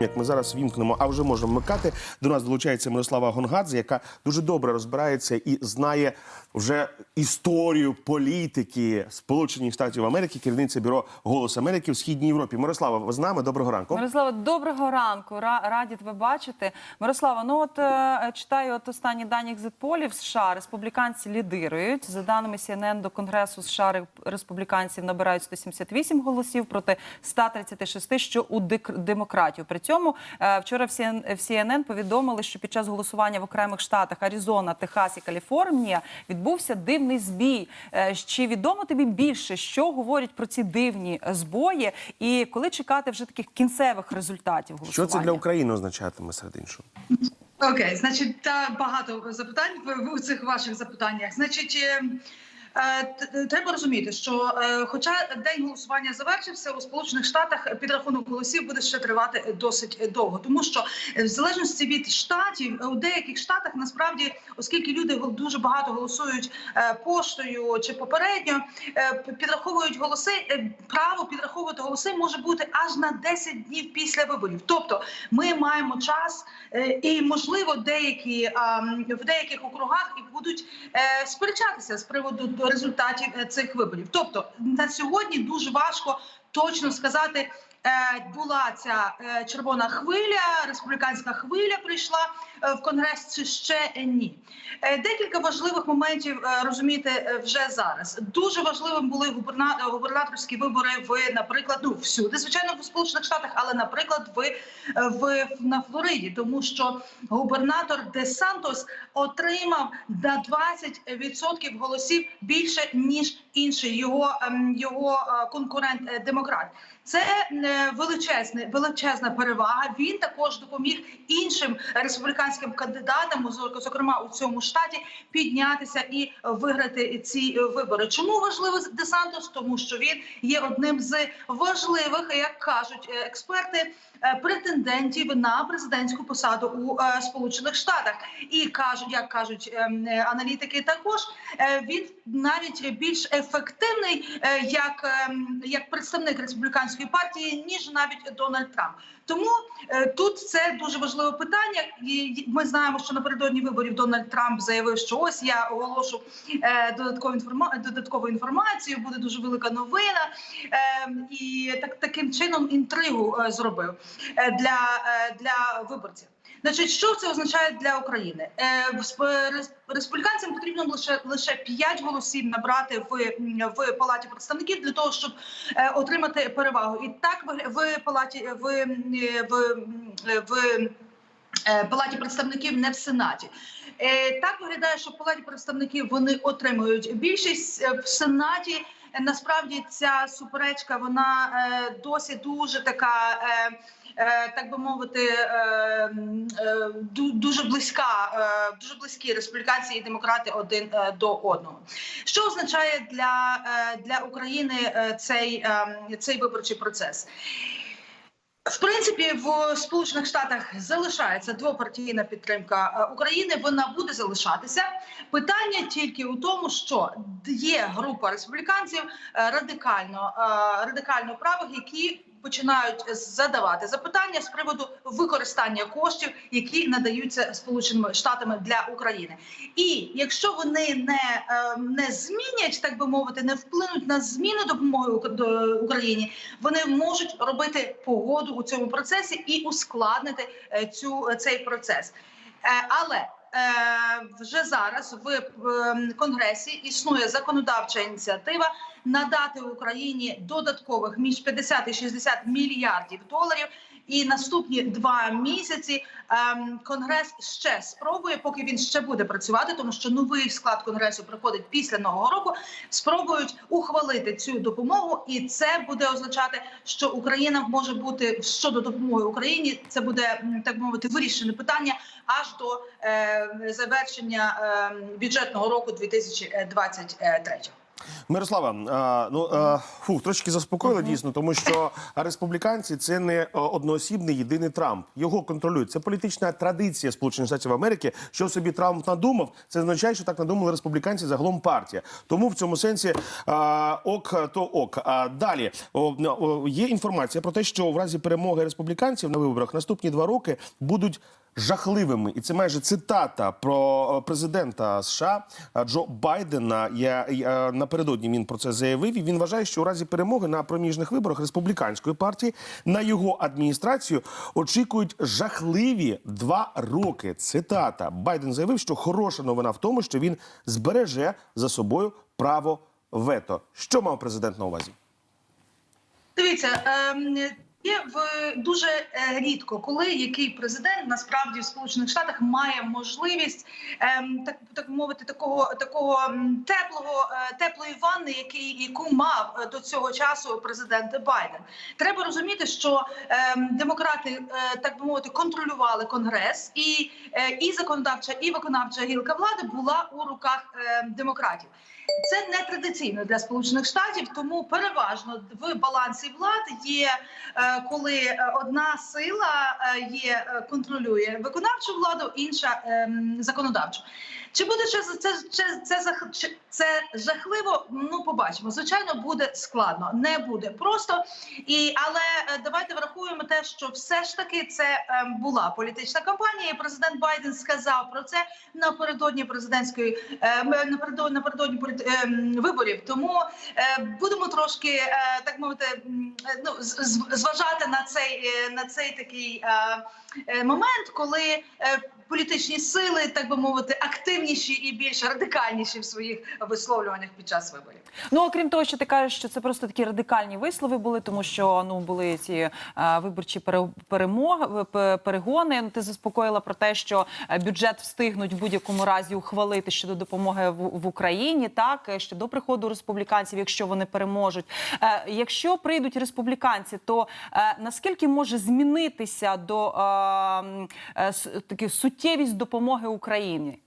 Як ми зараз вімкнемо, а вже можемо вмикати. До нас долучається Мирослава Гонгадзе, яка дуже добре розбирається і знає вже історію політики Сполучених Штатів Америки, керівниця бюро Голос Америки в східній Європі. Мирослава, ви з нами? Доброго ранку. Мирослава, доброго ранку. Ра- Раді тебе бачити. Мирослава, ну от е, читаю от останні дані екзитполів США. Республіканці лідирують. За даними CNN, до Конгресу США республіканців набирають 178 голосів проти 136, що у демократів. Цьому е, вчора в CNN, повідомили, що під час голосування в окремих штатах Аризона, Техас і Каліфорнія відбувся дивний збій. Е, Чи відомо тобі більше, що говорять про ці дивні е, збої, і коли чекати вже таких кінцевих результатів Що це для України означатиме серед іншого? Окей, значить, та багато запитань в, в цих ваших запитаннях. Значить. Е, е, Треба розуміти, що е, хоча день голосування завершився, у Сполучених Штатах підрахунок голосів буде ще тривати досить довго, тому що в залежності від штатів у деяких штатах насправді, оскільки люди дуже багато голосують поштою чи попередньо, підраховують голоси. Право підраховувати голоси може бути аж на 10 днів після виборів. Тобто, ми маємо час, і можливо, деякі в деяких округах і будуть сперечатися з приводу до результатів е, цих виборів. Тобто на сьогодні дуже важко точно сказати. Е, Була ця е, червона хвиля, республіканська хвиля прийшла е, в конгрес чи ще ні. Декілька важливих моментів розуміти вже зараз. Дуже важливим були губерна... губернаторські вибори в, наприклад, ну всюди, звичайно, в Сполучених Штатах, але, наприклад, в, в на Флориді, тому що губернатор Де Сантос отримав на 20% голосів більше ніж інший його, ем, його конкурент демократ. Це величезне, величезна перевага. Він також допоміг іншим республіканським кандидатам, зо- зокрема у цьому штаті, піднятися і виграти ці вибори. Чому важливо Десантос? Тому що він є одним з важливих, як кажуть е, експерти, е, претендентів на президентську посаду у е, Сполучених Штатах. І кажуть, як кажуть аналітики, також він навіть більш ефективний як, як представник республіканської партії, ніж навіть Дональд Трамп. Тому е, тут це дуже важливе питання. І ми знаємо, що напередодні виборів Дональд Трамп заявив, що ось я оголошу е, додаткову інформа... додаткову інформацію. Буде дуже велика новина, е, і так таким чином інтригу зробив для, для виборців. Значить, що це означає для України? Е, республіканцям потрібно лише лише 5 голосів набрати в, в палаті представників для того, щоб е, отримати перевагу. І так в, палаті в, в, в е, палаті представників, не в сенаті. Так виглядає, що в палаті представників вони отримують більшість в сенаті. Насправді ця суперечка вона досі дуже така. Е, Так би мовити, е, е, ду- дуже близька, дуже близькі республіканці і демократи один до одного. Що означає для, для України цей, цей виборчий процес? В принципі, в Сполучених Штатах залишається двопартійна підтримка України. Вона буде залишатися. Питання тільки у тому, що є група республіканців радикально радикально правих, які починають задавати запитання з приводу використання коштів, які надаються Сполученими Штатами для України. І якщо вони не, е, не змінять, так би мовити, не вплинуть на зміну допомоги Україні, вони можуть робити погоду у цьому процесі і ускладнити е, цю цей процес. Е, Але е, вже зараз в е, конгресі існує законодавча ініціатива надати Україні додаткових між 50 і 60 мільярдів доларів. І наступні два місяці ем, конгрес ще спробує, поки він ще буде працювати, тому що новий склад конгресу приходить після нового року. Спробують ухвалити цю допомогу, і це буде означати, що Україна може бути щодо допомоги Україні. Це буде так мовити вирішене питання аж до е, завершення е, бюджетного року 2023. Мирослава, ну а, фух, трошки заспокоїли дійсно, тому що республіканці це не одноосібний єдиний Трамп. Його контролюють. Це політична традиція Сполучених Штатів Америки. Що собі Трамп надумав, це означає, що так надумали республіканці загалом партія. Тому в цьому сенсі ок то ок. А далі є інформація про те, що в разі перемоги республіканців на виборах наступні два роки будуть жахливими, і це майже цитата про е, президента США е, Джо Байдена. Я, я напередодні він про це заявив. І він вважає, що у разі перемоги на проміжних виборах республіканської партії на його адміністрацію очікують жахливі два роки. Цитата Байден заявив, що хороша новина в тому, що він збереже за собою право вето. Що мав президент на увазі? Дивіться, ем, є в дуже е, рідко, коли який президент насправді в Сполучених Штатах має можливість ем, так так мовити, такого такого теплого е, теплої ванни, який яку мав е, до цього часу президент Байден. Треба розуміти, що ем, демократи так би мовити контролювали конгрес, і, і законодавча, і виконавча гілка влади була у руках демократів. Це не традиційно для сполучених штатів, тому переважно в балансі влад є коли е, одна сила е, є е, контролює виконавчу владу, інша ем, законодавчу. Чи буде це це, це, це, це жахливо? Ну побачимо. Звичайно, буде складно, не буде просто. І але давайте врахуємо те, що все ж таки це ем, була політична кампанія. і Президент Байден сказав про це напередодні президентської напередодні, напередодні ем, виборів. Тому будемо трошки так мовити, ну з- з- зважати на цей е, на цей такий е, е, момент, коли політичні сили, так би мовити, активніші і більш радикальніші в своїх висловлюваннях під час виборів. Ну окрім того, що ти кажеш, що це просто такі радикальні вислови були, тому що ну були ці е, виборчі пере- перемоги перегони. Ну, ти заспокоїла про те, що е, бюджет встигнуть в будь-якому разі ухвалити щодо допомоги в, в Україні, так е, ще до приходу республіканців, якщо вони переможуть. Е, якщо прийдуть республіканці, то е, наскільки може змінитися до е, е, с- таки суттєвість допомоги Україні?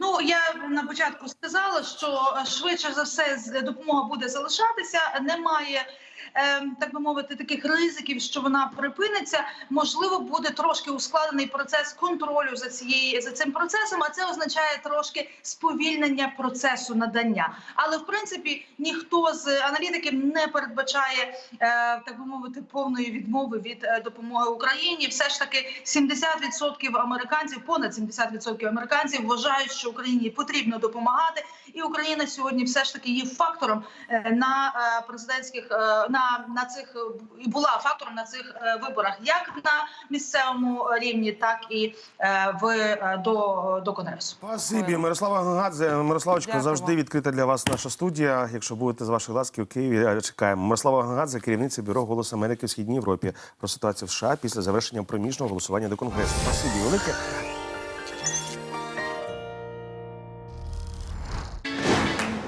Ну я на початку сказала, що е, швидше за все допомога буде залишатися. Немає. Ем, Так би мовити, таких ризиків, що вона припиниться, можливо, буде трошки ускладений процес контролю за цією за цим процесом. А це означає трошки сповільнення процесу надання. Але в принципі ніхто з аналітиків не передбачає е, так би мовити повної відмови від е, допомоги Україні. Все ж таки 70% американців, понад 70% американців вважають, що Україні потрібно допомагати, і Україна сьогодні все ж таки є фактором е, на президентських на, на цих е, і була фактором на цих е, виборах, як на місцевому рівні, так і е, в до, до конгресу. Спасибі, Мирослава Гангадзе. Мирославочка, завжди відкрита для вас наша студія. Якщо будете з вашої ласки у Києві, чекаємо. Мирослава Гангадзе, керівниця бюро «Голос Америки в Східній Європі про ситуацію в США після завершення проміжного голосування до Конгресу. Спасибі велике.